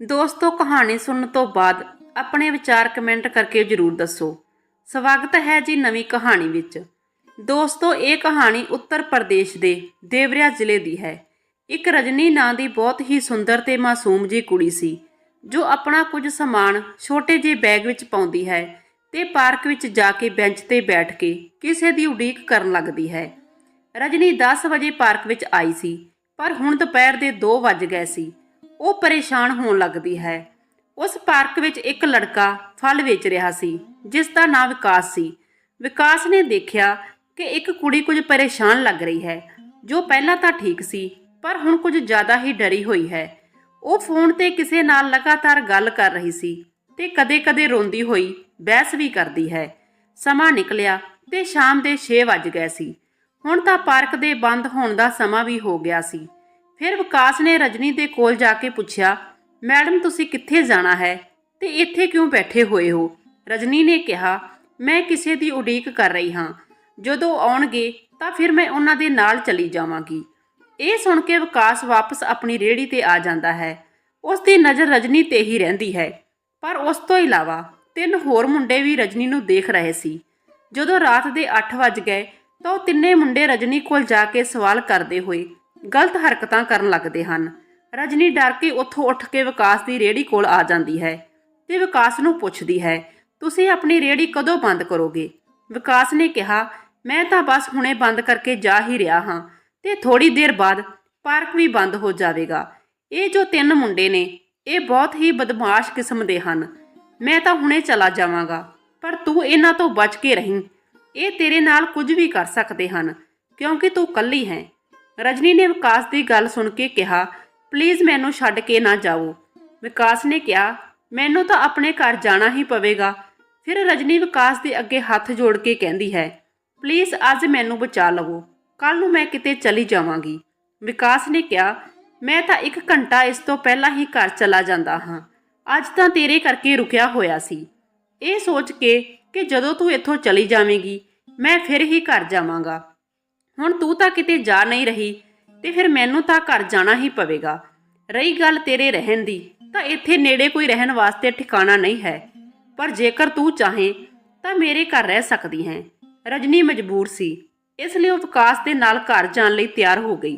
ਦੋਸਤੋ, ਕਹਾਣੀ ਸੁਣਨ ਤੋਂ ਬਾਅਦ ਆਪਣੇ ਵਿਚਾਰ ਕਮੈਂਟ ਕਰਕੇ ਜਰੂਰ ਦੱਸੋ। ਸਵਾਗਤ ਹੈ ਜੀ ਨਵੀਂ ਕਹਾਣੀ ਵਿੱਚ। ਦੋਸਤੋ, ਇਹ ਕਹਾਣੀ ਉੱਤਰ ਪ੍ਰਦੇਸ਼ ਦੇ ਦੇਵਰਿਆ ਜ਼ਿਲ੍ਹੇ ਦੀ ਹੈ। ਇੱਕ ਰਜਨੀ ਨਾਂ ਦੀ ਬਹੁਤ ਹੀ ਸੁੰਦਰ ਤੇ ਮਾਸੂਮ ਜੀ ਕੁੜੀ ਸੀ, ਜੋ ਆਪਣਾ ਕੁਝ ਸਮਾਨ ਛੋਟੇ ਜਿਹੇ ਬੈਗ ਵਿੱਚ ਪਾਉਂਦੀ ਹੈ ਤੇ ਪਾਰਕ ਵਿੱਚ ਜਾ ਕੇ ਬੈਂਚ ਤੇ ਬੈਠ ਕੇ ਕਿਸੇ ਦੀ ਉਡੀਕ ਕਰਨ ਲੱਗਦੀ ਹੈ। ਰਜਨੀ 10 ਵਜੇ ਪਾਰਕ ਵਿੱਚ ਆਈ ਸੀ, ਪਰ ਹੁਣ ਦੁਪਹਿਰ ਦੇ 2 ਵੱਜ ਗਏ ਸੀ। ਉਹ ਪਰੇਸ਼ਾਨ ਹੋਣ ਲੱਗਦੀ ਹੈ। ਉਸ ਪਾਰਕ ਵਿੱਚ ਇੱਕ ਲੜਕਾ ਫਲ ਵੇਚ ਰਿਹਾ ਸੀ, ਜਿਸ ਦਾ ਨਾਮ ਵਿਕਾਸ ਸੀ। ਵਿਕਾਸ ਨੇ ਦੇਖਿਆ ਕਿ ਇੱਕ ਕੁੜੀ ਕੁਝ ਪਰੇਸ਼ਾਨ ਲੱਗ ਰਹੀ ਹੈ, ਜੋ ਪਹਿਲਾਂ ਤਾਂ ਠੀਕ ਸੀ, ਪਰ ਹੁਣ ਕੁਝ ਜ਼ਿਆਦਾ ਹੀ ਡਰੀ ਹੋਈ ਹੈ। ਉਹ ਫੋਨ ਤੇ ਕਿਸੇ ਨਾਲ ਲਗਾਤਾਰ ਗੱਲ ਕਰ ਰਹੀ ਸੀ ਤੇ ਕਦੇ-ਕਦੇ ਰੋਂਦੀ ਹੋਈ ਬਹਿਸ ਵੀ ਕਰਦੀ ਹੈ। ਸਮਾਂ ਨਿਕਲਿਆ ਤੇ ਸ਼ਾਮ ਦੇ 6 ਵੱਜ ਗਏ ਸੀ। ਹੁਣ ਤਾਂ ਪਾਰਕ ਦੇ ਬੰਦ ਹੋਣ ਦਾ ਸਮਾਂ ਵੀ ਹੋ ਗਿਆ ਸੀ। ਫਿਰ ਵਿਕਾਸ ਨੇ ਰਜਨੀ ਦੇ ਕੋਲ ਜਾ ਕੇ ਪੁੱਛਿਆ, ਮੈਡਮ, ਤੁਸੀਂ ਕਿੱਥੇ ਜਾਣਾ ਹੈ ਤੇ ਇੱਥੇ ਕਿਉਂ ਬੈਠੇ ਹੋਏ ਹੋ? ਰਜਨੀ ਨੇ ਕਿਹਾ, ਮੈਂ ਕਿਸੇ ਦੀ ਉਡੀਕ ਕਰ ਰਹੀ ਹਾਂ। ਜਦੋਂ ਆਉਣਗੇ ਤਾਂ ਫਿਰ ਮੈਂ ਉਹਨਾਂ ਦੇ ਨਾਲ ਚਲੀ ਜਾਵਾਂਗੀ। ਇਹ ਸੁਣ ਕੇ ਵਿਕਾਸ ਵਾਪਸ ਆਪਣੀ ਰੇੜੀ ਤੇ ਆ ਜਾਂਦਾ ਹੈ। ਉਸ ਦੀ ਨਜ਼ਰ ਰਜਨੀ ਤੇ ਹੀ ਰਹਿੰਦੀ ਹੈ। ਪਰ ਉਸ ਤੋਂ ਇਲਾਵਾ ਤਿੰਨ ਹੋਰ ਮੁੰਡੇ ਵੀ ਰਜਨੀ ਨੂੰ ਦੇਖ ਰਹੇ ਸੀ। ਜਦੋਂ ਰਾਤ ਦੇ 8 ਵੱਜ ਗਏ ਤਾਂ ਉਹ ਤਿੰਨੇ ਮੁੰਡੇ ਰਜਨੀ ਕੋਲ ਜਾ ਕੇ ਸਵਾਲ ਕਰਦੇ ਹੋਏ ਗਲਤ ਹਰਕਤਾਂ ਕਰਨ ਲੱਗਦੇ ਹਨ। ਰਜਨੀ ਡਰ ਕੇ ਉੱਥੋਂ ਉੱਠ ਕੇ ਵਿਕਾਸ ਦੀ ਰੇੜੀ ਕੋਲ ਆ ਜਾਂਦੀ ਹੈ ਤੇ ਵਿਕਾਸ ਨੂੰ ਪੁੱਛਦੀ ਹੈ, ਤੁਸੀਂ ਆਪਣੀ ਰੇੜੀ ਕਦੋਂ ਬੰਦ ਕਰੋਗੇ? ਵਿਕਾਸ ਨੇ ਕਿਹਾ, ਮੈਂ ਤਾਂ ਬਸ ਹੁਣੇ ਬੰਦ ਕਰਕੇ ਜਾ ਹੀ ਰਿਹਾ ਹਾਂ ਤੇ ਥੋੜੀ ਦੇਰ ਬਾਅਦ ਪਾਰਕ ਵੀ ਬੰਦ ਹੋ ਜਾਵੇਗਾ। ਇਹ ਜੋ ਤਿੰਨ ਮੁੰਡੇ ਨੇ, ਇਹ ਬਹੁਤ ਹੀ ਬਦਮਾਸ਼ ਕਿਸਮ ਦੇ ਹਨ। ਮੈਂ ਤਾਂ ਹੁਣੇ ਚਲਾ ਜਾਵਾਂਗਾ, ਪਰ ਤੂੰ ਇਹਨਾਂ ਤੋਂ ਬਚ ਕੇ ਰਹੀਂ। ਇਹ ਤੇਰੇ ਨਾਲ ਕੁਝ ਵੀ ਕਰ ਸਕਦੇ ਹਨ, ਕਿਉਂਕਿ ਤੂੰ ਕੱਲੀ ਹੈ। ਰਜਨੀ ਨੇ ਵਿਕਾਸ ਦੀ ਗੱਲ ਸੁਣ ਕੇ ਕਿਹਾ ਪਲੀਜ਼ ਮੈਨੂੰ ਛੱਡ ਕੇ ਨਾ ਜਾਓ ਵਿਕਾਸ ਨੇ ਕਿਹਾ, ਮੈਨੂੰ ਤਾਂ ਆਪਣੇ ਘਰ ਜਾਣਾ ਹੀ ਪਵੇਗਾ। ਫਿਰ ਰਜਨੀ ਵਿਕਾਸ ਦੇ ਅੱਗੇ ਹੱਥ ਜੋੜ ਕੇ ਕਹਿੰਦੀ ਹੈ ਪਲੀਜ਼ ਅੱਜ ਮੈਨੂੰ ਬਚਾ ਲਵੋ। ਕੱਲ ਨੂੰ ਮੈਂ ਕਿਤੇ ਚਲੀ ਜਾਵਾਂਗੀ। ਵਿਕਾਸ ਨੇ ਕਿਹਾ, ਮੈਂ ਤਾਂ ਇੱਕ ਘੰਟਾ ਇਸ ਤੋਂ ਪਹਿਲਾਂ ਹੀ ਘਰ ਚਲਾ ਜਾਂਦਾ ਹਾਂ। ਅੱਜ ਤਾਂ ਤੇਰੇ ਕਰਕੇ ਰੁਕਿਆ ਹੋਇਆ ਸੀ। ਇਹ ਸੋਚ ਕੇ ਕਿ ਜਦੋਂ ਤੂੰ ਇੱਥੋਂ ਚਲੀ ਜਾਵੇਂਗੀ, ਮੈਂ ਫਿਰ ਹੀ ਘਰ ਜਾਵਾਂਗਾ। ਹੁਣ ਤੂੰ ਤਾਂ ਕਿਤੇ ਜਾ ਨਹੀਂ ਰਹੀ, ਤੇ ਫਿਰ ਮੈਨੂੰ ਤਾਂ ਘਰ ਜਾਣਾ ਹੀ ਪਵੇਗਾ। ਰਹੀ ਗੱਲ ਤੇਰੇ ਰਹਿਣ ਦੀ, ਤਾਂ ਇੱਥੇ ਨੇੜੇ ਕੋਈ ਰਹਿਣ ਵਾਸਤੇ ਠਿਕਾਣਾ ਨਹੀਂ ਹੈ। ਪਰ ਜੇਕਰ ਤੂੰ ਚਾਹੇ, ਤਾਂ ਮੇਰੇ ਘਰ ਰਹਿ ਸਕਦੀ ਹੈ। ਰਜਨੀ ਮਜਬੂਰ ਸੀ, ਇਸ ਲਈ ਉਹ ਵਿਕਾਸ ਦੇ ਨਾਲ ਘਰ ਜਾਣ ਲਈ ਤਿਆਰ ਹੋ ਗਈ।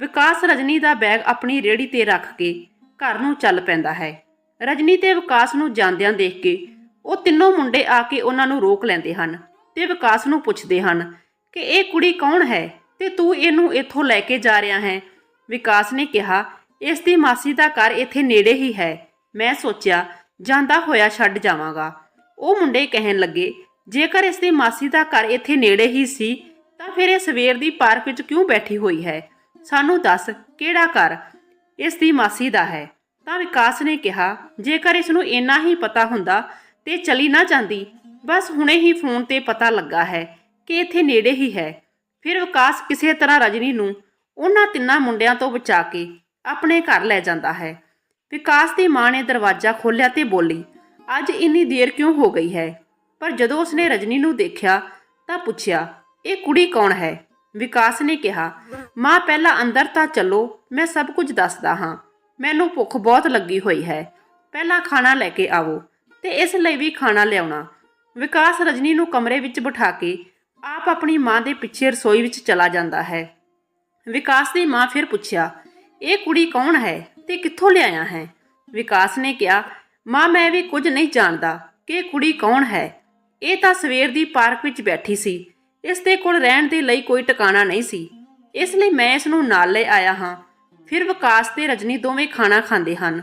ਵਿਕਾਸ ਰਜਨੀ ਦਾ ਬੈਗ ਆਪਣੀ ਰੇੜੀ ਤੇ ਰੱਖ ਕੇ ਘਰ ਨੂੰ ਚੱਲ ਪੈਂਦਾ ਹੈ। ਰਜਨੀ ਤੇ ਵਿਕਾਸ ਨੂੰ ਜਾਂਦਿਆਂ ਦੇਖ ਕੇ ਉਹ ਤਿੰਨੋਂ ਮੁੰਡੇ ਆ ਕੇ ਉਹਨਾਂ ਨੂੰ ਰੋਕ ਲੈਂਦੇ ਹਨ ਤੇ ਵਿਕਾਸ ਨੂੰ ਪੁੱਛਦੇ ਹਨ ਕਿ ਇਹ ਕੁੜੀ ਕੌਣ ਹੈ ਤੇ ਤੂੰ ਇਹਨੂੰ ਇੱਥੋਂ ਲੈ ਕੇ ਜਾ ਰਿਹਾ ਹੈ? ਵਿਕਾਸ ਨੇ ਕਿਹਾ, ਇਸ ਦੀ ਮਾਸੀ ਦਾ ਘਰ ਇੱਥੇ ਨੇੜੇ ਹੀ ਹੈ। ਮੈਂ ਸੋਚਿਆ, ਜਾਂਦਾ ਹੋਇਆ ਛੱਡ ਜਾਵਾਂਗਾ। ਉਹ ਮੁੰਡੇ ਕਹਿਣ ਲੱਗੇ, ਜੇਕਰ ਇਸ ਦੀ ਮਾਸੀ ਦਾ ਘਰ ਇੱਥੇ ਨੇੜੇ ਹੀ ਸੀ, ਤਾਂ ਫਿਰ ਇਹ ਸਵੇਰ ਦੀ ਪਾਰਕ ਵਿੱਚ ਕਿਉਂ ਬੈਠੀ ਹੋਈ ਹੈ? ਸਾਨੂੰ ਦੱਸ, ਕਿਹੜਾ ਘਰ ਇਸ ਦੀ ਮਾਸੀ ਦਾ ਹੈ? ਤਾਂ ਵਿਕਾਸ ਨੇ ਕਿਹਾ, ਜੇਕਰ ਇਸ ਨੂੰ ਇੰਨਾ ਹੀ ਪਤਾ ਹੁੰਦਾ ਤੇ ਚਲੀ ਨਾ ਜਾਂਦੀ, ਬਸ ਹੁਣੇ ਹੀ ਫੋਨ ਤੇ ਪਤਾ ਲੱਗਾ ਹੈ। ਕਿ ਇੱਥੇ ਨੇੜੇ ਹੀ ਹੈ। ਫਿਰ ਵਿਕਾਸ ਕਿਸੇ ਤਰ੍ਹਾਂ ਰਜਨੀ ਨੂੰ ਉਹਨਾਂ ਤਿੰਨਾਂ ਮੁੰਡਿਆਂ ਤੋਂ ਬਚਾ ਕੇ ਆਪਣੇ ਘਰ ਲੈ ਜਾਂਦਾ ਹੈ। ਵਿਕਾਸ ਦੀ ਮਾਂ ਨੇ ਦਰਵਾਜ਼ਾ ਖੋਲ੍ਹਿਆ ਤੇ ਬੋਲੀ, ਅੱਜ ਇੰਨੀ ਦੇਰ ਕਿਉਂ ਹੋ ਗਈ ਹੈ? ਪਰ ਜਦੋਂ ਉਸਨੇ ਰਜਨੀ ਨੂੰ ਦੇਖਿਆ ਤਾਂ ਪੁੱਛਿਆ, ਇਹ ਕੁੜੀ ਕੌਣ ਹੈ? ਵਿਕਾਸ ਨੇ ਕਿਹਾ, ਮਾਂ, ਪਹਿਲਾਂ ਅੰਦਰ ਤਾਂ ਚੱਲੋ, ਮੈਂ ਸਭ ਕੁਝ ਦੱਸਦਾ ਹਾਂ। ਮੈਨੂੰ ਭੁੱਖ ਬਹੁਤ ਲੱਗੀ ਹੋਈ ਹੈ। ਪਹਿਲਾਂ ਖਾਣਾ ਲੈ ਕੇ ਆਵੋ ਤੇ ਇਸ ਲਈ ਵੀ ਖਾਣਾ ਲਿਆਉਣਾ। ਵਿਕਾਸ ਰਜਨੀ ਨੂੰ ਕਮਰੇ ਵਿੱਚ ਬਿਠਾ ਕੇ ਆਪ ਆਪਣੀ ਮਾਂ ਦੇ ਪਿੱਛੇ ਰਸੋਈ ਵਿੱਚ ਚਲਾ ਜਾਂਦਾ ਹੈ। ਵਿਕਾਸ ਦੀ ਮਾਂ ਫਿਰ ਪੁੱਛਿਆ, ਇਹ ਕੁੜੀ ਕੌਣ ਹੈ ਤੇ ਕਿੱਥੋਂ ਲਿਆਇਆ ਹੈ? ਵਿਕਾਸ ਨੇ ਕਿਹਾ, ਮਾਂ, ਮੈਂ ਵੀ ਕੁਝ ਨਹੀਂ ਜਾਣਦਾ ਕਿ ਇਹ ਕੁੜੀ ਕੌਣ ਹੈ। ਇਹ ਤਾਂ ਸਵੇਰ ਦੀ ਪਾਰਕ ਵਿੱਚ ਬੈਠੀ ਸੀ। ਇਸ ਦੇ ਕੋਲ ਰਹਿਣ ਦੇ ਲਈ ਕੋਈ ਟਿਕਾਣਾ ਨਹੀਂ ਸੀ। ਇਸ ਲਈ ਮੈਂ ਇਸ ਨੂੰ ਨਾਲ ਲੈ ਆਇਆ ਹਾਂ। ਫਿਰ ਵਿਕਾਸ ਤੇ ਰਜਨੀ ਦੋਵੇਂ ਖਾਣਾ ਖਾਂਦੇ ਹਨ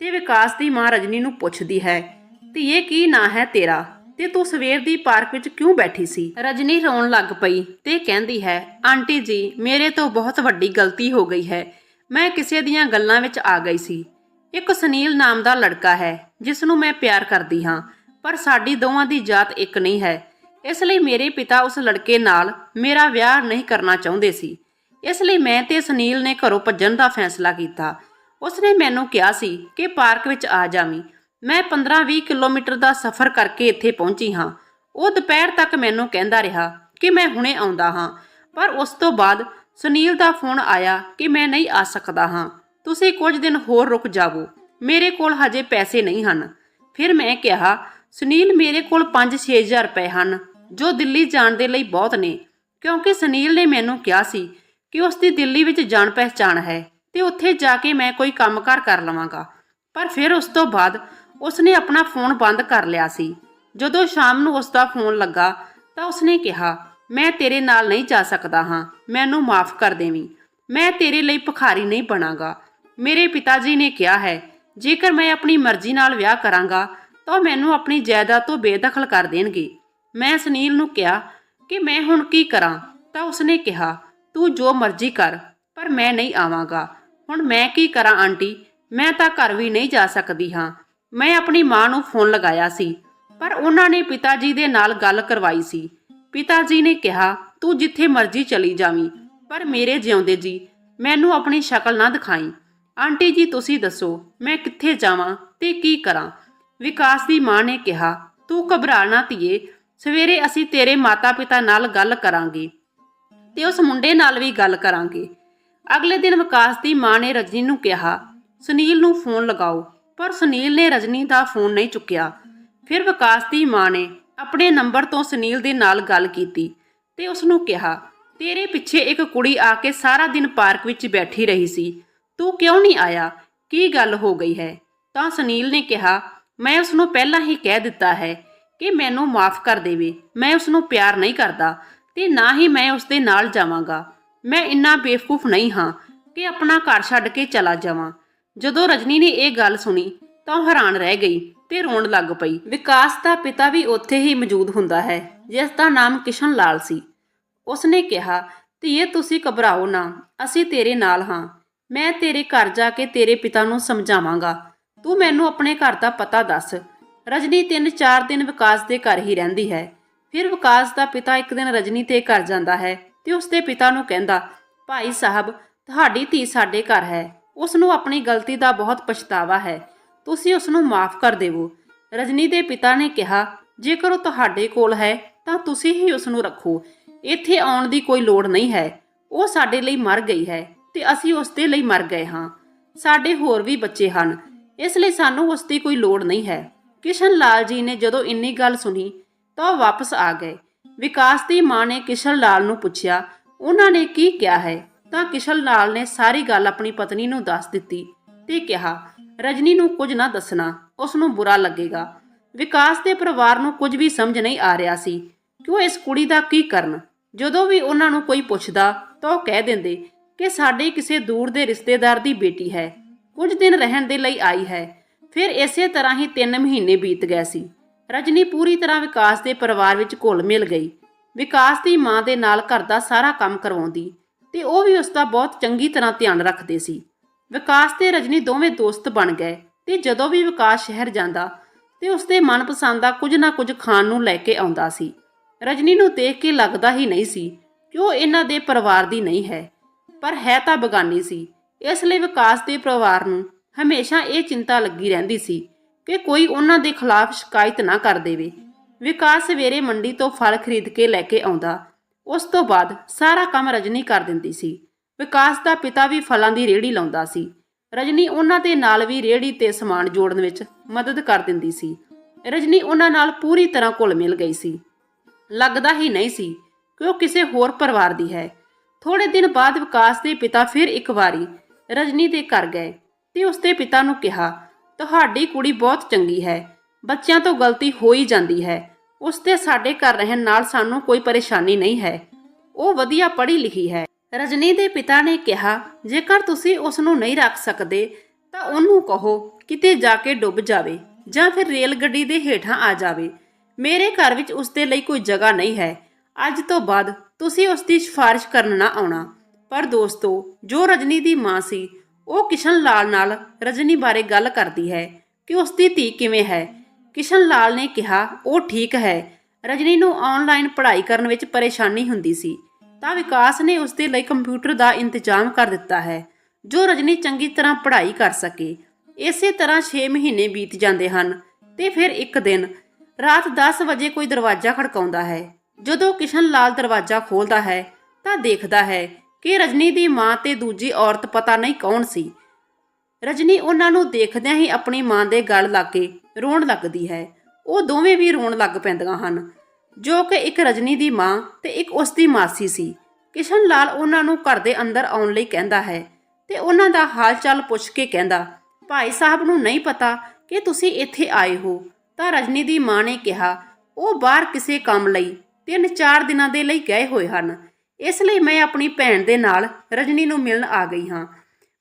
ਤੇ ਵਿਕਾਸ ਦੀ ਮਾਂ ਰਜਨੀ ਨੂੰ ਪੁੱਛਦੀ ਹੈ ਤੇ ਇਹ ਕੀ ਨਾਂ ਹੈ ਤੇਰਾ? ਤੇ ਤੂੰ ਸਵੇਰ ਦੀ ਪਾਰਕ ਵਿੱਚ ਕਿਉਂ ਬੈਠੀ ਸੀ? ਰਜਨੀ ਰੋਣ ਲੱਗ ਪਈ ਤੇ ਕਹਿੰਦੀ ਹੈ, ਆਂਟੀ ਜੀ, ਮੇਰੇ ਤੋਂ ਬਹੁਤ ਵੱਡੀ ਗਲਤੀ ਹੋ ਗਈ ਹੈ। ਮੈਂ ਕਿਸੇ ਦੀਆਂ ਗੱਲਾਂ ਵਿੱਚ ਆ ਗਈ ਸੀ। ਇੱਕ ਸੁਨੀਲ ਨਾਮ ਦਾ ਲੜਕਾ ਹੈ, ਜਿਸ ਨੂੰ ਮੈਂ ਪਿਆਰ ਕਰਦੀ ਹਾਂ, ਪਰ ਸਾਡੀ ਦੋਵਾਂ ਦੀ ਜਾਤ ਇੱਕ ਨਹੀਂ ਹੈ। ਇਸ ਲਈ ਮੇਰੇ ਪਿਤਾ ਉਸ ਲੜਕੇ ਨਾਲ ਮੇਰਾ ਵਿਆਹ ਨਹੀਂ ਕਰਨਾ ਚਾਹੁੰਦੇ ਸੀ। ਇਸ ਲਈ ਮੈਂ ਤੇ ਸੁਨੀਲ ਨੇ ਘਰੋਂ ਭੱਜਣ ਦਾ ਫੈਸਲਾ ਕੀਤਾ। ਉਸਨੇ ਮੈਨੂੰ ਕਿਹਾ ਸੀ ਕਿ ਪਾਰਕ ਵਿੱਚ ਆ ਜਾਵੀਂ। ਮੈਂ 15-20 ਕਿਲੋਮੀਟਰ ਦਾ ਸਫ਼ਰ ਕਰਕੇ ਇੱਥੇ ਪਹੁੰਚੀ ਹਾਂ। ਉਹ ਦੁਪਹਿਰ ਤੱਕ ਮੈਨੂੰ ਕਹਿੰਦਾ ਰਿਹਾ ਕਿ ਮੈਂ ਹੁਣੇ ਆਉਂਦਾ ਹਾਂ, ਪਰ ਉਸ ਤੋਂ ਬਾਅਦ ਸੁਨੀਲ ਦਾ ਫੋਨ ਆਇਆ ਕਿ ਮੈਂ ਨਹੀਂ ਆ ਸਕਦਾ ਹਾਂ। ਤੁਸੀਂ ਕੁਝ ਦਿਨ ਹੋਰ ਰੁਕ ਜਾਵੋ। ਮੇਰੇ ਕੋਲ ਹਜੇ ਪੈਸੇ ਨਹੀਂ ਹਨ। ਫਿਰ ਮੈਂ ਕਿਹਾ, ਸੁਨੀਲ, ਮੇਰੇ ਕੋਲ 5-6000 ਰੁਪਏ ਹਨ, ਜੋ ਦਿੱਲੀ ਜਾਣ ਦੇ ਲਈ ਬਹੁਤ ਨੇ, ਕਿਉਂਕਿ ਸੁਨੀਲ ਨੇ ਮੈਨੂੰ ਕਿਹਾ ਸੀ ਕਿ ਉਸ ਦੀ ਦਿੱਲੀ ਵਿੱਚ ਜਾਣ ਪਹਿਚਾਣ ਹੈ ਤੇ ਉੱਥੇ ਜਾ ਕੇ ਮੈਂ ਕੋਈ ਕੰਮਕਾਰ ਕਰ ਲਵਾਂਗਾ। ਪਰ ਫਿਰ ਉਸ ਤੋਂ ਬਾਅਦ ਉਸਨੇ ਆਪਣਾ ਫੋਨ ਬੰਦ ਕਰ ਲਿਆ ਸੀ। ਜਦੋਂ ਸ਼ਾਮ ਨੂੰ ਉਸ ਦਾ ਫੋਨ ਲੱਗਾ ਤਾਂ ਉਸਨੇ ਕਿਹਾ, ਮੈਂ ਤੇਰੇ ਨਾਲ ਨਹੀਂ ਜਾ ਸਕਦਾ ਹਾਂ ਮੈਨੂੰ ਮਾਫ ਕਰ ਦੇਵੀਂ। ਮੈਂ ਤੇਰੇ ਲਈ ਭਿਖਾਰੀ ਨਹੀਂ ਬਣਾਂਗਾ। ਮੇਰੇ ਪਿਤਾ ਜੀ ਨੇ ਕਿਹਾ ਹੈ, ਜੇਕਰ ਮੈਂ ਆਪਣੀ ਮਰਜ਼ੀ ਨਾਲ ਵਿਆਹ ਕਰਾਂਗਾ, ਤਾਂ ਉਹ ਮੈਨੂੰ ਆਪਣੀ ਜਾਇਦਾਦ ਤੋਂ ਬੇਦਖਲ ਕਰ ਦੇਣਗੇ। ਮੈਂ ਸੁਨੀਲ ਨੂੰ ਕਿਹਾ ਕਿ ਮੈਂ ਹੁਣ ਕੀ ਕਰਾਂ, ਤਾਂ ਉਸਨੇ ਕਿਹਾ, ਤੂੰ ਜੋ ਮਰਜ਼ੀ ਕਰ, ਪਰ ਮੈਂ ਨਹੀਂ ਆਵਾਂਗਾ। ਹੁਣ ਮੈਂ ਕੀ ਕਰਾਂ, ਆਂਟੀ? ਮੈਂ ਤਾਂ ਘਰ ਵੀ ਨਹੀਂ ਜਾ ਸਕਦੀ ਹਾਂ। ਮੈਂ ਆਪਣੀ ਮਾਂ ਨੂੰ ਫੋਨ ਲਗਾਇਆ ਸੀ, ਪਰ ਉਹਨਾਂ ਨੇ ਪਿਤਾ ਜੀ ਦੇ ਨਾਲ ਗੱਲ ਕਰਵਾਈ ਸੀ। ਪਿਤਾ ਜੀ ਨੇ ਕਿਹਾ, ਤੂੰ ਜਿੱਥੇ ਮਰਜ਼ੀ ਚਲੀ ਜਾਵੀਂ, ਪਰ ਮੇਰੇ ਜਿਉਂਦੇ ਜੀ, ਮੈਨੂੰ ਆਪਣੀ ਸ਼ਕਲ ਨਾ ਦਿਖਾਈ। ਆਂਟੀ ਜੀ, ਤੁਸੀਂ ਦੱਸੋ, ਮੈਂ ਕਿੱਥੇ ਜਾਵਾਂ ਤੇ ਕੀ ਕਰਾਂ? ਵਿਕਾਸ ਦੀ ਮਾਂ ਨੇ ਕਿਹਾ, ਤੂੰ ਘਬਰਾ ਨਾ ਧੀਏ, ਸਵੇਰੇ ਅਸੀਂ ਤੇਰੇ ਮਾਤਾ-ਪਿਤਾ ਨਾਲ ਗੱਲ ਕਰਾਂਗੇ ਤੇ ਉਸ ਮੁੰਡੇ ਨਾਲ ਵੀ ਗੱਲ ਕਰਾਂਗੇ। ਅਗਲੇ ਦਿਨ ਵਿਕਾਸ ਦੀ ਮਾਂ ਨੇ ਰਜਨੀ ਨੂੰ ਕਿਹਾ, ਸੁਨੀਲ ਨੂੰ ਫੋਨ ਲਗਾਓ। ਪਰ ਸੁਨੀਲ ਨੇ ਰਜਨੀ ਦਾ ਫੋਨ ਨਹੀਂ ਚੁੱਕਿਆ। ਫਿਰ ਵਿਕਾਸ ਦੀ ਮਾਂ ਨੇ ਆਪਣੇ ਨੰਬਰ ਤੋਂ ਸੁਨੀਲ ਦੇ ਨਾਲ ਗੱਲ ਕੀਤੀ ਤੇ ਉਸ ਨੂੰ ਕਿਹਾ, ਤੇਰੇ ਪਿੱਛੇ ਇੱਕ ਕੁੜੀ ਆ ਕੇ ਸਾਰਾ ਦਿਨ ਪਾਰਕ ਵਿੱਚ ਬੈਠੀ ਰਹੀ ਸੀ। ਤੂੰ ਕਿਉਂ ਨਹੀਂ ਆਇਆ? ਕੀ ਗੱਲ ਹੋ ਗਈ ਹੈ? ਤਾਂ ਸੁਨੀਲ ਨੇ ਕਿਹਾ, ਮੈਂ ਉਸ ਨੂੰ ਪਹਿਲਾਂ ਹੀ ਕਹਿ ਦਿੱਤਾ ਹੈ ਕਿ ਮੈਨੂੰ ਮਾਫ ਕਰ ਦੇਵੇ। ਮੈਂ ਉਸ ਨੂੰ ਪਿਆਰ ਨਹੀਂ ਕਰਦਾ ਤੇ ਨਾ ਹੀ ਮੈਂ ਉਸ ਦੇ ਨਾਲ ਜਾਵਾਂਗਾ। ਮੈਂ ਇੰਨਾ ਬੇਵਕੂਫ ਨਹੀਂ ਹਾਂ ਕਿ ਆਪਣਾ ਘਰ ਛੱਡ ਕੇ ਚਲਾ ਜਾਵਾਂ। ਜਦੋਂ ਰਜਨੀ ਨੇ ਇਹ ਗੱਲ ਸੁਣੀ ਤਾਂ ਉਹ ਹੈਰਾਨ ਰਹਿ ਗਈ ਤੇ ਰੋਣ ਲੱਗ ਪਈ। ਵਿਕਾਸ ਦਾ ਪਿਤਾ ਵੀ ਉੱਥੇ ਹੀ ਮੌਜੂਦ ਹੁੰਦਾ ਹੈ, ਜਿਸ ਦਾ ਨਾਮ ਕਿਸ਼ਨ ਲਾਲ ਸੀ। ਉਸਨੇ ਕਿਹਾ, ਧੀਏ, ਤੁਸੀਂ ਘਬਰਾਓ ਨਾ, ਅਸੀਂ ਤੇਰੇ ਨਾਲ ਹਾਂ। ਮੈਂ ਤੇਰੇ ਘਰ ਜਾ ਕੇ ਤੇਰੇ ਪਿਤਾ ਨੂੰ ਸਮਝਾਵਾਂਗਾ। ਤੂੰ ਮੈਨੂੰ ਆਪਣੇ ਘਰ ਦਾ ਪਤਾ ਦੱਸ। ਰਜਨੀ ਤਿੰਨ ਚਾਰ ਦਿਨ ਵਿਕਾਸ ਦੇ ਘਰ ਹੀ ਰਹਿੰਦੀ ਹੈ। ਫਿਰ ਵਿਕਾਸ ਦਾ ਪਿਤਾ ਇੱਕ ਦਿਨ ਰਜਨੀ ਤੇ ਘਰ ਜਾਂਦਾ ਹੈ ਤੇ ਉਸਦੇ ਪਿਤਾ ਨੂੰ ਕਹਿੰਦਾ, ਭਾਈ ਸਾਹਿਬ, ਤੁਹਾਡੀ ਧੀ ਸਾਡੇ ਘਰ ਹੈ। ਉਸ ਨੂੰ ਆਪਣੀ ਗਲਤੀ ਦਾ ਬਹੁਤ ਪਛਤਾਵਾ ਹੈ। ਤੁਸੀਂ ਉਸ ਨੂੰ ਮਾਫ ਕਰ ਦੇਵੋ। ਰਜਨੀ ਦੇ ਪਿਤਾ ਨੇ ਕਿਹਾ, ਜੇਕਰ ਉਹ ਤੁਹਾਡੇ ਕੋਲ ਹੈ, ਤਾਂ ਤੁਸੀਂ ਹੀ ਉਸ ਨੂੰ ਰੱਖੋ। ਇੱਥੇ ਆਉਣ ਦੀ ਕੋਈ ਲੋੜ ਨਹੀਂ ਹੈ। ਉਹ ਸਾਡੇ ਲਈ ਮਰ ਗਈ ਹੈ ਤੇ ਅਸੀਂ ਉਸ ਦੇ ਲਈ ਮਰ ਗਏ ਹਾਂ। ਸਾਡੇ ਹੋਰ ਵੀ ਬੱਚੇ ਹਨ। ਇਸ ਲਈ ਸਾਨੂੰ ਉਸ ਦੀ ਕੋਈ ਲੋੜ ਨਹੀਂ ਹੈ। ਕਿਸ਼ਨ ਲਾਲ ਜੀ ਨੇ ਜਦੋਂ ਇੰਨੀ ਗੱਲ ਸੁਣੀ, ਤਾਂ ਉਹ ਵਾਪਸ ਆ ਗਏ। ਵਿਕਾਸ ਦੀ ਮਾਂ ਨੇ ਕਿਸ਼ਨ ਲਾਲ ਨੂੰ ਪੁੱਛਿਆ, ਉਹਨਾਂ ਨੇ ਕੀ ਕਿਹਾ ਹੈ? ਤਾਂ ਕਿਸ਼ਨ ਲਾਲ ਨੇ ਸਾਰੀ ਗੱਲ ਆਪਣੀ ਪਤਨੀ ਨੂੰ ਦੱਸ ਦਿੱਤੀ ਤੇ ਕਿਹਾ, ਰਜਨੀ ਨੂੰ ਕੁਝ ਨਾ ਦੱਸਣਾ, ਉਸ ਨੂੰ ਬੁਰਾ ਲੱਗੇਗਾ। ਵਿਕਾਸ ਦੇ ਪਰਿਵਾਰ ਨੂੰ ਕੁਝ ਵੀ ਸਮਝ ਨਹੀਂ ਆ ਰਿਹਾ ਸੀ। ਕਿ ਉਹ ਇਸ ਕੁੜੀ ਦਾ ਕੀ ਕਰਨ? ਜਦੋਂ ਵੀ ਉਹਨਾਂ ਨੂੰ ਕੋਈ ਪੁੱਛਦਾ, ਤਾਂ ਉਹ ਕਹਿ ਦਿੰਦੇ ਕਿ ਸਾਡੇ ਕਿਸੇ ਦੂਰ ਦੇ ਰਿਸ਼ਤੇਦਾਰ ਦੀ ਬੇਟੀ ਹੈ। ਕੁਝ ਦਿਨ ਰਹਿਣ ਦੇ ਲਈ ਆਈ ਹੈ। ਫਿਰ ਇਸੇ ਤਰ੍ਹਾਂ ਹੀ 3 ਮਹੀਨੇ ਬੀਤ ਗਏ ਸੀ। ਰਜਨੀ ਪੂਰੀ ਤਰ੍ਹਾਂ ਵਿਕਾਸ ਦੇ ਪਰਿਵਾਰ ਵਿੱਚ ਘੁਲ ਮਿਲ ਗਈ। ਵਿਕਾਸ ਦੀ ਮਾਂ ਦੇ ਨਾਲ ਘਰ ਦਾ ਸਾਰਾ ਕੰਮ ਕਰਵਾਉਂਦੀ। ਤੇ ਉਹ ਵੀ ਉਸ ਦਾ ਬਹੁਤ ਚੰਗੀ ਤਰ੍ਹਾਂ ਧਿਆਨ ਰੱਖਦੇ ਸੀ। ਵਿਕਾਸ ਤੇ ਰਜਨੀ ਦੋਵੇਂ ਦੋਸਤ ਬਣ ਗਏ ਤੇ ਜਦੋਂ ਵੀ ਵਿਕਾਸ ਸ਼ਹਿਰ ਜਾਂਦਾ, ਤੇ ਉਸ ਦੇ ਮਨਪਸੰਦ ਦਾ ਕੁਝ ਨਾ ਕੁਝ ਖਾਣ ਨੂੰ ਲੈ ਕੇ ਆਉਂਦਾ ਸੀ। ਰਜਨੀ ਨੂੰ ਦੇਖ ਕੇ ਲੱਗਦਾ ਹੀ ਨਹੀਂ ਸੀ ਕਿ ਉਹ ਇਹਨਾਂ ਦੇ ਪਰਿਵਾਰ ਦੀ ਨਹੀਂ ਹੈ, ਪਰ ਹੈ ਤਾਂ ਬਗਾਨੀ ਸੀ। ਇਸ ਲਈ ਵਿਕਾਸ ਦੇ ਪਰਿਵਾਰ ਨੂੰ ਹਮੇਸ਼ਾ ਇਹ ਚਿੰਤਾ ਲੱਗੀ ਰਹਿੰਦੀ ਸੀ ਕਿ ਕੋਈ ਉਹਨਾਂ ਦੇ ਖਿਲਾਫ ਸ਼ਿਕਾਇਤ ਨਾ ਕਰ ਦੇਵੇ। ਵਿਕਾਸ ਸਵੇਰੇ ਮੰਡੀ ਤੋਂ ਫਲ ਖਰੀਦ ਕੇ ਲੈ ਕੇ ਆਉਂਦਾ ਉਸ ਤੋਂ ਬਾਅਦ ਸਾਰਾ ਕੰਮ ਰਜਨੀ ਕਰ ਦਿੰਦੀ ਸੀ। ਵਿਕਾਸ ਦਾ ਪਿਤਾ ਵੀ ਫਲਾਂ ਦੀ ਰੇਹੜੀ ਲਾਉਂਦਾ ਸੀ। ਰਜਨੀ ਉਹਨਾਂ ਦੇ ਨਾਲ ਵੀ ਰੇਹੜੀ ਤੇ ਸਮਾਨ ਜੋੜਨ ਵਿੱਚ ਮਦਦ ਕਰ ਦਿੰਦੀ ਸੀ। ਰਜਨੀ ਉਹਨਾਂ ਨਾਲ ਪੂਰੀ ਤਰ੍ਹਾਂ ਘੁਲ ਮਿਲ ਗਈ ਸੀ। ਲੱਗਦਾ ਹੀ ਨਹੀਂ ਸੀ ਕਿ ਉਹ ਕਿਸੇ ਹੋਰ ਪਰਿਵਾਰ ਦੀ ਹੈ। ਥੋੜੇ ਦਿਨ ਬਾਅਦ ਵਿਕਾਸ ਦੇ ਪਿਤਾ ਫਿਰ ਇੱਕ ਵਾਰੀ ਰਜਨੀ ਦੇ ਘਰ ਗਏ ਤੇ ਉਸਦੇ ਪਿਤਾ ਨੂੰ ਕਿਹਾ, ਤੁਹਾਡੀ ਕੁੜੀ ਬਹੁਤ ਚੰਗੀ ਹੈ। ਬੱਚਿਆਂ ਤੋਂ ਗਲਤੀ ਹੋ ਹੀ ਜਾਂਦੀ ਹੈ। ਉਸ ਤੇ ਸਾਡੇ ਘਰ ਰਹਿਣ ਨਾਲ ਸਾਨੂੰ ਕੋਈ ਪਰੇਸ਼ਾਨੀ ਨਹੀਂ ਹੈ। ਉਹ ਵਧੀਆ ਪੜ੍ਹੀ ਲਿਖੀ ਹੈ। ਰਜਨੀ ਦੇ ਪਿਤਾ ਨੇ ਕਿਹਾ, ਜੇਕਰ ਤੁਸੀਂ ਉਸ ਨੂੰ ਨਹੀਂ ਰੱਖ ਸਕਦੇ, ਤਾਂ ਉਹਨੂੰ ਕਹੋ, ਕਿਤੇ ਜਾ ਕੇ ਡੁੱਬ ਜਾਵੇ ਜਾਂ ਫਿਰ ਰੇਲ ਗੱਡੀ ਦੇ ਹੇਠਾਂ ਆ ਜਾਵੇ। ਮੇਰੇ ਘਰ ਵਿੱਚ ਉਸ ਦੇ ਲਈ ਕੋਈ ਜਗ੍ਹਾ ਨਹੀਂ ਹੈ। ਅੱਜ ਤੋਂ ਬਾਅਦ ਤੁਸੀਂ ਉਸ ਦੀ ਸਿਫਾਰਿਸ਼ ਕਰਨ ਨਾ ਆਉਣਾ ਪਰ ਦੋਸਤੋ, ਜੋ ਰਜਨੀ ਦੀ ਮਾਂ ਸੀ, ਉਹ ਕਿਸ਼ਨ ਲਾਲ ਨਾਲ ਰਜਨੀ ਬਾਰੇ ਗੱਲ ਕਰਦੀ ਹੈ ਕਿ ਉਸ ਦੀ ਧੀ ਕਿਵੇਂ ਹੈ। ਕਿਸ਼ਨ ਲਾਲ ਨੇ ਕਿਹਾ, ਉਹ ਠੀਕ ਹੈ। ਰਜਨੀ ਨੂੰ ਆਨਲਾਈਨ ਪੜ੍ਹਾਈ ਕਰਨ ਵਿੱਚ ਪਰੇਸ਼ਾਨੀ ਹੁੰਦੀ ਸੀ। ਤਾਂ ਵਿਕਾਸ ਨੇ ਉਸ ਦੇ ਲਈ ਕੰਪਿਊਟਰ ਦਾ ਇੰਤਜ਼ਾਮ ਕਰ ਦਿੱਤਾ ਹੈ, ਜੋ ਰਜਨੀ ਚੰਗੀ ਤਰ੍ਹਾਂ ਪੜ੍ਹਾਈ ਕਰ ਸਕੇ। ਇਸੇ ਤਰ੍ਹਾਂ 6 ਮਹੀਨੇ ਬੀਤ ਜਾਂਦੇ ਹਨ ਤੇ ਫਿਰ ਇੱਕ ਦਿਨ ਰਾਤ 10 ਵਜੇ ਕੋਈ ਦਰਵਾਜ਼ਾ ਖੜਕਾਉਂਦਾ ਹੈ। ਜਦੋਂ ਕਿਸ਼ਨ ਲਾਲ ਦਰਵਾਜ਼ਾ ਖੋਲਦਾ ਹੈ, ਤਾਂ ਦੇਖਦਾ ਹੈ ਕਿ ਰਜਨੀ ਦੀ ਮਾਂ ਤੇ ਦੂਜੀ ਔਰਤ ਪਤਾ ਨਹੀਂ ਕੌਣ ਸੀ। ਰਜਨੀ ਉਹਨਾਂ ਨੂੰ ਦੇਖਦਿਆਂ ਹੀ ਆਪਣੀ ਮਾਂ ਦੇ ਗਲ ਲਾ ਕੇ ਰੋਣ ਲੱਗਦੀ ਹੈ। ਉਹ ਦੋਵੇਂ ਵੀ ਰੋਣ ਲੱਗ ਪੈਂਦੀਆਂ ਹਨ। ਜੋ ਕਿ ਇੱਕ ਰਜਨੀ ਦੀ ਮਾਂ ਤੇ ਇੱਕ ਉਸ ਦੀ ਮਾਸੀ ਸੀ। ਕਿਸ਼ਨ ਲਾਲ ਉਹਨਾਂ ਨੂੰ ਘਰ ਦੇ ਅੰਦਰ ਆਉਣ ਲਈ ਕਹਿੰਦਾ ਹੈ ਤੇ ਉਹਨਾਂ ਦਾ ਹਾਲ ਪੁੱਛ ਕੇ ਕਹਿੰਦਾ, ਭਾਈ ਸਾਹਿਬ ਨੂੰ ਨਹੀਂ ਪਤਾ ਕਿ ਤੁਸੀਂ ਇੱਥੇ ਆਏ ਹੋ। ਤਾਂ ਰਜਨੀ ਦੀ ਮਾਂ ਨੇ ਕਿਹਾ, ਉਹ ਬਾਹਰ ਕਿਸੇ ਕੰਮ ਲਈ ਤਿੰਨ ਚਾਰ ਦਿਨਾਂ ਦੇ ਲਈ ਗਏ ਹੋਏ ਹਨ। ਇਸ ਲਈ ਮੈਂ ਆਪਣੀ ਭੈਣ ਦੇ ਨਾਲ ਰਜਨੀ ਨੂੰ ਮਿਲਣ ਆ ਗਈ ਹਾਂ।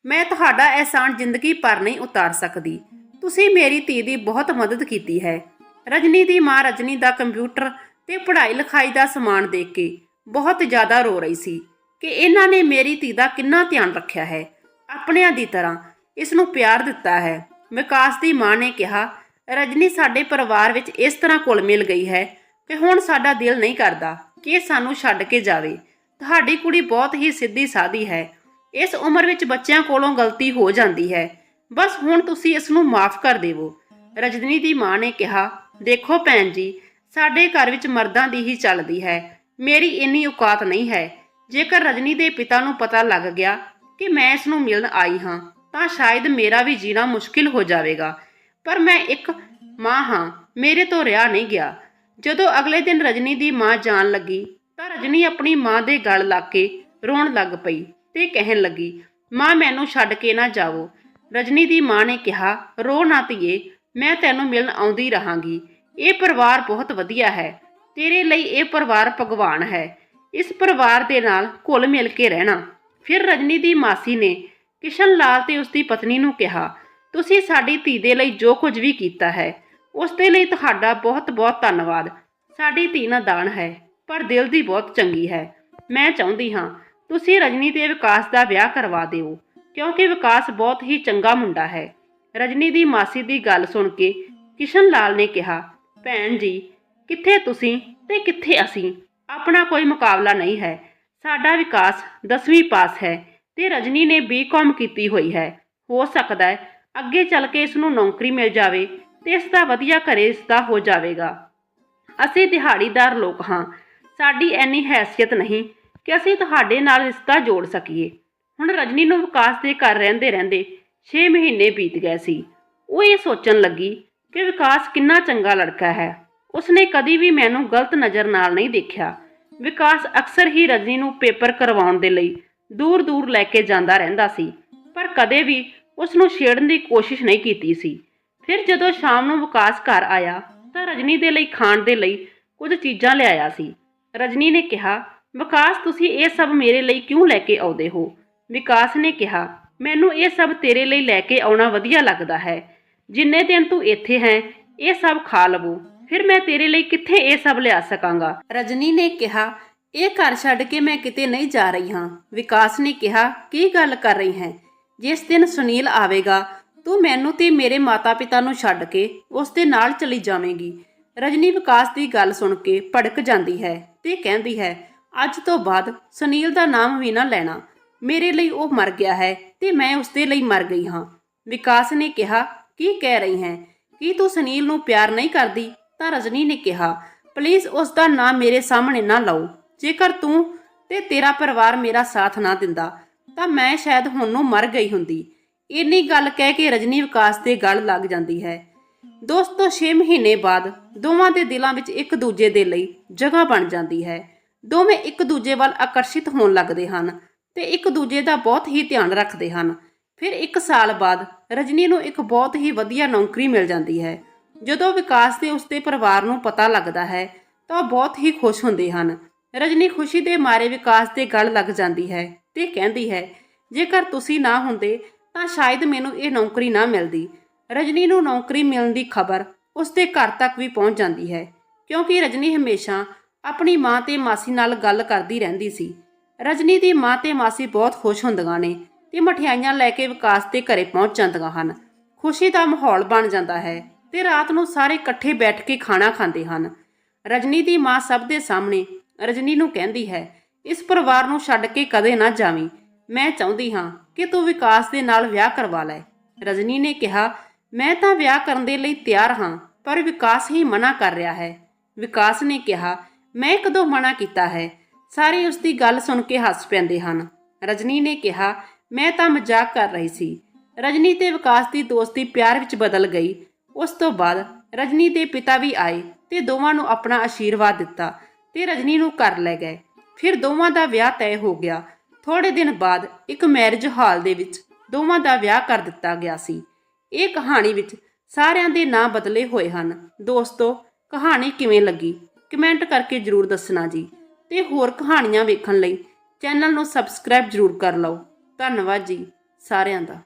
ਮੈਂ ਤੁਹਾਡਾ ਅਹਿਸਾਨ ਜ਼ਿੰਦਗੀ ਪਰ ਨਹੀਂ ਉਤਾਰ ਸਕਦੀ। ਤੁਸੀਂ ਮੇਰੀ ਧੀ ਦੀ ਬਹੁਤ ਮਦਦ ਕੀਤੀ ਹੈ। ਰਜਨੀ ਦੀ ਮਾਂ ਰਜਨੀ ਦਾ ਕੰਪਿਊਟਰ ਤੇ ਪੜ੍ਹਾਈ ਲਿਖਾਈ ਦਾ ਸਮਾਨ ਦੇਖ ਕੇ ਬਹੁਤ ਜ਼ਿਆਦਾ ਰੋ ਰਹੀ ਸੀ ਕਿ ਇਹਨਾਂ ਨੇ ਮੇਰੀ ਧੀ ਦਾ ਕਿੰਨਾ ਧਿਆਨ ਰੱਖਿਆ ਹੈ। ਆਪਣਿਆਂ ਦੀ ਤਰ੍ਹਾਂ ਇਸ ਨੂੰ ਪਿਆਰ ਦਿੱਤਾ ਹੈ। ਵਿਕਾਸ ਦੀ ਮਾਂ ਨੇ ਕਿਹਾ, ਰਜਨੀ ਸਾਡੇ ਪਰਿਵਾਰ ਵਿੱਚ ਇਸ ਤਰ੍ਹਾਂ ਘੁਲ ਮਿਲ ਗਈ ਹੈ ਕਿ ਹੁਣ ਸਾਡਾ ਦਿਲ ਨਹੀਂ ਕਰਦਾ ਕਿ ਇਹ ਸਾਨੂੰ ਛੱਡ ਕੇ ਜਾਵੇ। ਤੁਹਾਡੀ ਕੁੜੀ ਬਹੁਤ ਹੀ ਸਿੱਧੀ ਸਾਦੀ ਹੈ। ਇਸ ਉਮਰ ਵਿੱਚ ਬੱਚਿਆਂ ਕੋਲੋਂ ਗਲਤੀ ਹੋ ਜਾਂਦੀ ਹੈ। ਬਸ ਹੁਣ ਤੁਸੀਂ ਇਸ ਨੂੰ ਮਾਫ ਕਰ ਦੇਵੋ। ਰਜਨੀ ਦੀ ਮਾਂ ਨੇ ਕਿਹਾ, ਦੇਖੋ ਭੈਣ ਜੀ, ਸਾਡੇ ਘਰ ਵਿੱਚ ਮਰਦਾਂ ਦੀ ਹੀ ਚੱਲਦੀ ਹੈ। ਮੇਰੀ ਇੰਨੀ ਔਕਾਤ ਨਹੀਂ ਹੈ। ਜੇਕਰ ਰਜਨੀ ਦੇ ਪਿਤਾ ਨੂੰ ਪਤਾ ਲੱਗ ਗਿਆ ਕਿ ਮੈਂ ਇਸ ਨੂੰ ਮਿਲਣ ਆਈ ਹਾਂ, ਤਾਂ ਸ਼ਾਇਦ ਮੇਰਾ ਵੀ ਜੀਣਾ ਮੁਸ਼ਕਿਲ ਹੋ ਜਾਵੇਗਾ। ਪਰ ਮੈਂ ਇੱਕ ਮਾਂ ਹਾਂ, ਮੇਰੇ ਤੋਂ ਰਿਹਾ ਨਹੀਂ ਗਿਆ। ਜਦੋਂ ਅਗਲੇ ਦਿਨ ਰਜਨੀ ਦੀ ਮਾਂ ਜਾਣ ਲੱਗੀ, ਤਾਂ ਰਜਨੀ ਆਪਣੀ ਮਾਂ ਦੇ ਗਲ ਲੱਗ ਕੇ ਰੋਣ ਲੱਗ ਪਈ ਤੇ ਕਹਿਣ ਲੱਗੀ, ਮਾਂ, ਮੈਨੂੰ ਛੱਡ ਕੇ ਨਾ ਜਾਵੋ। ਰਜਨੀ ਦੀ ਮਾਂ ਨੇ ਕਿਹਾ, ਰੋ ਨਾ ਧੀਏ, ਮੈਂ ਤੈਨੂੰ ਮਿਲਣ ਆਉਂਦੀ ਰਹਾਂਗੀ। ਇਹ ਪਰਿਵਾਰ ਬਹੁਤ ਵਧੀਆ ਹੈ। ਤੇਰੇ ਲਈ ਇਹ ਪਰਿਵਾਰ ਭਗਵਾਨ ਹੈ। ਇਸ ਪਰਿਵਾਰ ਦੇ ਨਾਲ ਘੁਲ ਮਿਲ ਕੇ ਰਹਿਣਾ। ਫਿਰ ਰਜਨੀ ਦੀ ਮਾਸੀ ਨੇ ਕਿਸ਼ਨ ਲਾਲ ਤੇ ਉਸ ਦੀ ਪਤਨੀ ਨੂੰ ਕਿਹਾ, ਤੁਸੀਂ ਸਾਡੀ ਧੀ ਦੇ ਲਈ ਜੋ ਕੁਝ ਵੀ ਕੀਤਾ ਹੈ, ਉਸ ਦੇ ਲਈ ਤੁਹਾਡਾ ਬਹੁਤ-ਬਹੁਤ ਧੰਨਵਾਦ। ਸਾਡੀ ਧੀ ਨਾ ਦਾਨ ਹੈ, ਪਰ ਦਿਲ ਦੀ ਬਹੁਤ ਚੰਗੀ ਹੈ। ਮੈਂ ਚਾਹੁੰਦੀ ਹਾਂ, ਤੁਸੀਂ ਰਜਨੀ ਤੇ ਵਿਕਾਸ ਦਾ ਵਿਆਹ ਕਰਵਾ ਦਿਓ। ਕਿਉਂਕਿ ਵਿਕਾਸ ਬਹੁਤ ਹੀ ਚੰਗਾ ਮੁੰਡਾ ਹੈ। ਰਜਨੀ ਦੀ ਮਾਸੀ ਦੀ ਗੱਲ ਸੁਣ ਕੇ ਕਿਸ਼ਨ ਲਾਲ ਨੇ ਕਿਹਾ, ਭੈਣ ਜੀ, ਕਿੱਥੇ ਤੁਸੀਂ ਤੇ ਕਿੱਥੇ ਅਸੀਂ? ਆਪਣਾ ਕੋਈ ਮੁਕਾਬਲਾ ਨਹੀਂ ਹੈ। ਸਾਡਾ ਵਿਕਾਸ 10ਵੀਂ ਪਾਸ ਹੈ ਤੇ ਰਜਨੀ ਨੇ ਬੀਕਾਮ ਕੀਤੀ ਹੋਈ ਹੈ। ਹੋ ਸਕਦਾ ਹੈ ਅੱਗੇ ਚੱਲ ਕੇ ਇਸ ਨੂੰ ਨੌਕਰੀ ਮਿਲ ਜਾਵੇ ਤੇ ਇਸ ਦਾ ਵਧੀਆ ਘਰੇ ਇਸ ਦਾ ਹੋ ਜਾਵੇਗਾ। ਅਸੀਂ ਦਿਹਾੜੀਦਾਰ ਲੋਕ ਹਾਂ। ਸਾਡੀ ਐਨੀ ਹੈਸੀਅਤ ਨਹੀਂ ਕਿ ਅਸੀਂ ਤੁਹਾਡੇ ਨਾਲ ਰਿਸ਼ਤਾ ਜੋੜ ਸਕੀਏ। ਹੁਣ ਰਜਨੀ ਨੂੰ ਵਿਕਾਸ ਦੇ ਘਰ ਰਹਿੰਦੇ ਰਹਿੰਦੇ 6 ਮਹੀਨੇ ਬੀਤ ਗਏ ਸੀ। ਉਹ ਇਹ ਸੋਚਣ ਲੱਗੀ ਕਿ ਵਿਕਾਸ ਕਿੰਨਾ ਚੰਗਾ ਲੜਕਾ ਹੈ। ਉਸਨੇ ਕਦੀ ਵੀ ਮੈਨੂੰ ਗਲਤ ਨਜ਼ਰ ਨਾਲ ਨਹੀਂ ਦੇਖਿਆ। ਵਿਕਾਸ ਅਕਸਰ ਹੀ ਰਜਨੀ ਨੂੰ ਪੇਪਰ ਕਰਵਾਉਣ ਦੇ ਲਈ ਦੂਰ ਦੂਰ ਲੈ ਕੇ ਜਾਂਦਾ ਰਹਿੰਦਾ ਸੀ, ਪਰ ਕਦੇ ਵੀ ਉਸ ਨੂੰ ਛੇੜਨ ਦੀ ਕੋਸ਼ਿਸ਼ ਨਹੀਂ ਕੀਤੀ ਸੀ। ਫਿਰ ਜਦੋਂ ਸ਼ਾਮ ਨੂੰ ਵਿਕਾਸ ਘਰ ਆਇਆ, ਤਾਂ ਰਜਨੀ ਦੇ ਲਈ ਖਾਣ ਦੇ ਲਈ ਕੁਝ ਚੀਜ਼ਾਂ ਲਿਆਇਆ ਸੀ। ਰਜਨੀ ਨੇ ਕਿਹਾ, ਵਿਕਾਸ, ਤੁਸੀਂ ਇਹ ਸਭ ਮੇਰੇ ਲਈ ਕਿਉਂ ਲੈ ਕੇ ਆਉਂਦੇ ਹੋ? ਵਿਕਾਸ ਨੇ ਕਿਹਾ, ਮੈਨੂੰ ਇਹ ਸਭ ਤੇਰੇ ਲਈ ਲੈ ਕੇ ਆਉਣਾ ਵਧੀਆ ਲੱਗਦਾ ਹੈ। ਜਿੰਨੇ ਦਿਨ ਤੂੰ ਇੱਥੇ ਹੈ, ਇਹ ਸਭ ਖਾ ਲਵੋ। ਫਿਰ ਮੈਂ ਤੇਰੇ ਲਈ ਕਿੱਥੇ ਇਹ ਸਭ ਲਿਆ ਸਕਾਂਗਾ? ਰਜਨੀ ਨੇ ਕਿਹਾ, ਇਹ ਘਰ ਛੱਡ ਕੇ ਮੈਂ ਕਿਤੇ ਨਹੀਂ ਜਾ ਰਹੀ ਹਾਂ। ਵਿਕਾਸ ਨੇ ਕਿਹਾ, ਕੀ ਗੱਲ ਕਰ ਰਹੀ ਹੈ? ਜਿਸ ਦਿਨ ਸੁਨੀਲ ਆਵੇਗਾ, ਤੂੰ ਮੈਨੂੰ ਤੇ ਮੇਰੇ ਮਾਤਾ-ਪਿਤਾ ਨੂੰ ਛੱਡ ਕੇ ਉਸ ਦੇ ਨਾਲ ਚਲੀ ਜਾਵੇਂਗੀ। ਰਜਨੀ ਵਿਕਾਸ ਦੀ ਗੱਲ ਸੁਣ ਕੇ ਭੜਕ ਜਾਂਦੀ ਹੈ ਤੇ ਕਹਿੰਦੀ ਹੈ, ਅੱਜ ਤੋਂ ਬਾਅਦ ਸੁਨੀਲ ਦਾ ਨਾਮ ਵੀ ਨਾ ਲੈਣਾ। ਮੇਰੇ ਲਈ ਉਹ ਮਰ ਗਿਆ ਹੈ ਤੇ ਮੈਂ ਉਸਦੇ ਲਈ ਮਰ ਗਈ ਹਾਂ। ਵਿਕਾਸ ਨੇ ਕਿਹਾ, ਕੀ ਕਹਿ ਰਹੀ ਹੈ? ਕੀ ਤੂੰ ਸੁਨੀਲ ਨੂੰ ਪਿਆਰ ਨਹੀਂ ਕਰਦੀ? ਤਾਂ ਰਜਨੀ ਨੇ ਕਿਹਾ, ਪਲੀਜ਼ ਉਸ ਦਾ ਨਾਮ ਮੇਰੇ ਸਾਹਮਣੇ ਨਾ ਲਾਓ। ਜੇਕਰ ਤੂੰ ਤੇ ਤੇਰਾ ਪਰਿਵਾਰ ਮੇਰਾ ਸਾਥ ਨਾ ਦਿੰਦਾ, ਤਾਂ ਮੈਂ ਸ਼ਾਇਦ ਹੁਣ ਨੂੰ ਮਰ ਗਈ ਹੁੰਦੀ। ਇੰਨੀ ਗੱਲ ਕਹਿ ਕੇ ਰਜਨੀ ਵਿਕਾਸ ਦੇ ਗਲ ਲੱਗ ਜਾਂਦੀ ਹੈ। ਦੋਸਤੋ 6 ਮਹੀਨੇ ਬਾਅਦ ਦੋਵਾਂ ਦੇ ਦਿਲਾਂ ਵਿੱਚ ਇੱਕ ਦੂਜੇ ਦੇ ਲਈ ਜਗ੍ਹਾ ਬਣ ਜਾਂਦੀ ਹੈ। ਦੋਵੇਂ ਇੱਕ ਦੂਜੇ ਵੱਲ ਆਕਰਸ਼ਿਤ ਹੋਣ ਲੱਗਦੇ ਹਨ। ਤੇ ਇੱਕ ਦੂਜੇ ਦਾ ਬਹੁਤ ਹੀ ਧਿਆਨ ਰੱਖਦੇ ਹਨ। ਫਿਰ ਇੱਕ ਸਾਲ ਬਾਅਦ ਰਜਨੀ ਨੂੰ ਇੱਕ ਬਹੁਤ ਹੀ ਵਧੀਆ ਨੌਕਰੀ ਮਿਲ ਜਾਂਦੀ ਹੈ। ਜਦੋਂ ਵਿਕਾਸ ਤੇ ਉਸਦੇ ਪਰਿਵਾਰ ਨੂੰ ਪਤਾ ਲੱਗਦਾ ਹੈ, ਤਾਂ ਉਹ ਬਹੁਤ ਹੀ ਖੁਸ਼ ਹੁੰਦੇ ਹਨ। ਰਜਨੀ ਖੁਸ਼ੀ ਦੇ ਮਾਰੇ ਵਿਕਾਸ ਦੇ ਗਲ ਲੱਗ ਜਾਂਦੀ ਹੈ ਤੇ ਕਹਿੰਦੀ ਹੈ, ਜੇਕਰ ਤੁਸੀਂ ਨਾ ਹੁੰਦੇ, ਤਾਂ ਸ਼ਾਇਦ ਮੈਨੂੰ ਇਹ ਨੌਕਰੀ ਨਾ ਮਿਲਦੀ। ਰਜਨੀ ਨੂੰ ਨੌਕਰੀ ਮਿਲਣ ਦੀ ਖਬਰ ਉਸਦੇ ਘਰ ਤੱਕ ਵੀ ਪਹੁੰਚ ਜਾਂਦੀ ਹੈ, ਕਿਉਂਕਿ ਰਜਨੀ ਹਮੇਸ਼ਾ ਆਪਣੀ ਮਾਂ ਤੇ ਮਾਸੀ ਨਾਲ ਗੱਲ ਕਰਦੀ ਰਹਿੰਦੀ ਸੀ। ਰਜਨੀ ਦੀ ਮਾਂ ਤੇ ਮਾਸੀ ਬਹੁਤ ਖੁਸ਼ ਹੁੰਦੀਆਂ ਨੇ ਤੇ ਮਠਿਆਈਆਂ ਲੈ ਕੇ ਵਿਕਾਸ ਦੇ ਘਰੇ ਪਹੁੰਚ ਜਾਂਦੀਆਂ ਹਨ। ਖੁਸ਼ੀ ਦਾ ਮਾਹੌਲ ਬਣ ਜਾਂਦਾ ਹੈ ਤੇ ਰਾਤ ਨੂੰ ਸਾਰੇ ਇਕੱਠੇ ਬੈਠ ਕੇ ਖਾਣਾ ਖਾਂਦੇ ਹਨ। ਰਜਨੀ ਦੀ ਮਾਂ ਸਭ ਦੇ ਸਾਹਮਣੇ ਰਜਨੀ ਨੂੰ ਕਹਿੰਦੀ ਹੈ, ਇਸ ਪਰਿਵਾਰ ਨੂੰ ਛੱਡ ਕੇ ਕਦੇ ਨਾ ਜਾਵੀਂ। ਮੈਂ ਚਾਹੁੰਦੀ ਹਾਂ ਕਿ ਤੂੰ ਵਿਕਾਸ ਦੇ ਨਾਲ ਵਿਆਹ ਕਰਵਾ ਲੈ। ਰਜਨੀ ਨੇ ਕਿਹਾ, ਮੈਂ ਤਾਂ ਵਿਆਹ ਕਰਨ ਦੇ ਲਈ ਤਿਆਰ ਹਾਂ, ਪਰ ਵਿਕਾਸ ਹੀ ਮਨਾ ਕਰ ਰਿਹਾ ਹੈ। ਵਿਕਾਸ ਨੇ ਕਿਹਾ, ਮੈਂ ਕਦੋਂ ਮਨਾ ਕੀਤਾ ਹੈ। ਸਾਰੇ ਉਸ ਦੀ ਗੱਲ ਸੁਣ ਕੇ ਹੱਸ ਪੈਂਦੇ ਹਨ। ਰਜਨੀ ਨੇ ਕਿਹਾ, ਮੈਂ ਤਾਂ ਮਜ਼ਾਕ ਕਰ ਰਹੀ ਸੀ। ਰਜਨੀ ਤੇ ਵਿਕਾਸ ਦੀ ਦੋਸਤੀ ਪਿਆਰ ਵਿੱਚ ਬਦਲ ਗਈ। ਉਸ ਤੋਂ ਬਾਅਦ ਰਜਨੀ ਦੇ ਪਿਤਾ ਵੀ ਆਏ ਤੇ ਦੋਵਾਂ ਨੂੰ ਆਪਣਾ ਆਸ਼ੀਰਵਾਦ ਦਿੱਤਾ ਤੇ ਰਜਨੀ ਨੂੰ ਘਰ ਲੈ ਗਏ। ਫਿਰ ਦੋਵਾਂ ਦਾ ਵਿਆਹ ਤੈਅ ਹੋ ਗਿਆ। ਥੋੜੇ ਦਿਨ ਬਾਅਦ ਇੱਕ ਮੈਰਿਜ ਹਾਲ ਦੇ ਵਿੱਚ ਦੋਵਾਂ ਦਾ ਵਿਆਹ ਕਰ ਦਿੱਤਾ ਗਿਆ ਸੀ। ਇਹ ਕਹਾਣੀ ਵਿੱਚ ਸਾਰਿਆਂ ਦੇ ਨਾਂ ਬਦਲੇ ਹੋਏ ਹਨ। ਦੋਸਤੋ, ਕਹਾਣੀ ਕਿਵੇਂ ਲੱਗੀ? ਕਮੈਂਟ ਕਰਕੇ ਜਰੂਰ ਦੱਸਣਾ ਜੀ। ਤੇ ਹੋਰ ਕਹਾਣੀਆਂ ਵੇਖਣ ਲਈ ਚੈਨਲ ਨੂੰ ਸਬਸਕ੍ਰਾਈਬ ਜਰੂਰ ਕਰ ਲਓ। ਧੰਨਵਾਦ ਜੀ ਸਾਰਿਆਂ ਦਾ।